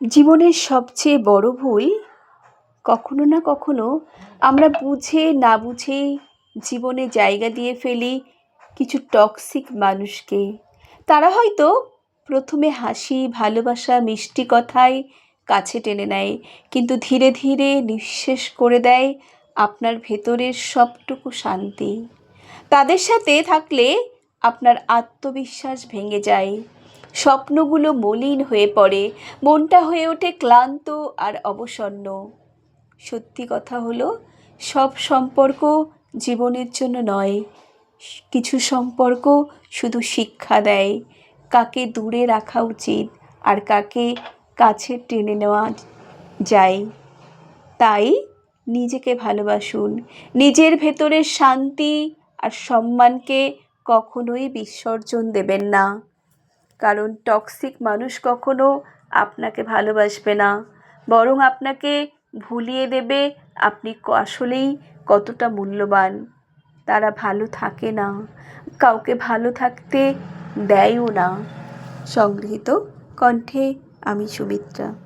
জীবনের সবচেয়ে বড় ভুল কখনো না কখনো আমরা বুঝে না বুঝেই জীবনে জায়গা দিয়ে ফেলি কিছু টক্সিক মানুষকে। তারা হয়তো প্রথমে হাসি, ভালোবাসা, মিষ্টি কথায় কাছে টেনে নেয়, কিন্তু ধীরে ধীরে নিঃশেষ করে দেয় আপনার ভেতরের সবটুকু শান্তি। তাদের সাথে থাকলে আপনার আত্মবিশ্বাস ভেঙে যায়। স্বপ্নগুলো মলিন হয়ে পড়ে, মনটা হয়ে ওঠে ক্লান্ত আর অবসন্ন। সত্যি কথা হলো, সব সম্পর্ক জীবনের জন্য নয়। কিছু সম্পর্ক শুধু শিক্ষা দেয়, কাকে দূরে রাখা উচিত আর কাকে কাছে টেনে নেওয়া যায়। তাই নিজেকে ভালোবাসুন। নিজের ভেতরের শান্তি আর সম্মানকে কখনোই বিসর্জন দেবেন না। কারণ টক্সিক মানুষ কখনো আপনাকে ভালোবাসবে না। বরং আপনাকে ভুলিয়ে দেবে আপনি আসলেই কতটা মূল্যবান। তারা ভালো থাকে না। কাউকে ভালো থাকতে দেয়ও না। সংগৃহীত কণ্ঠে আমি সুমিত্রা।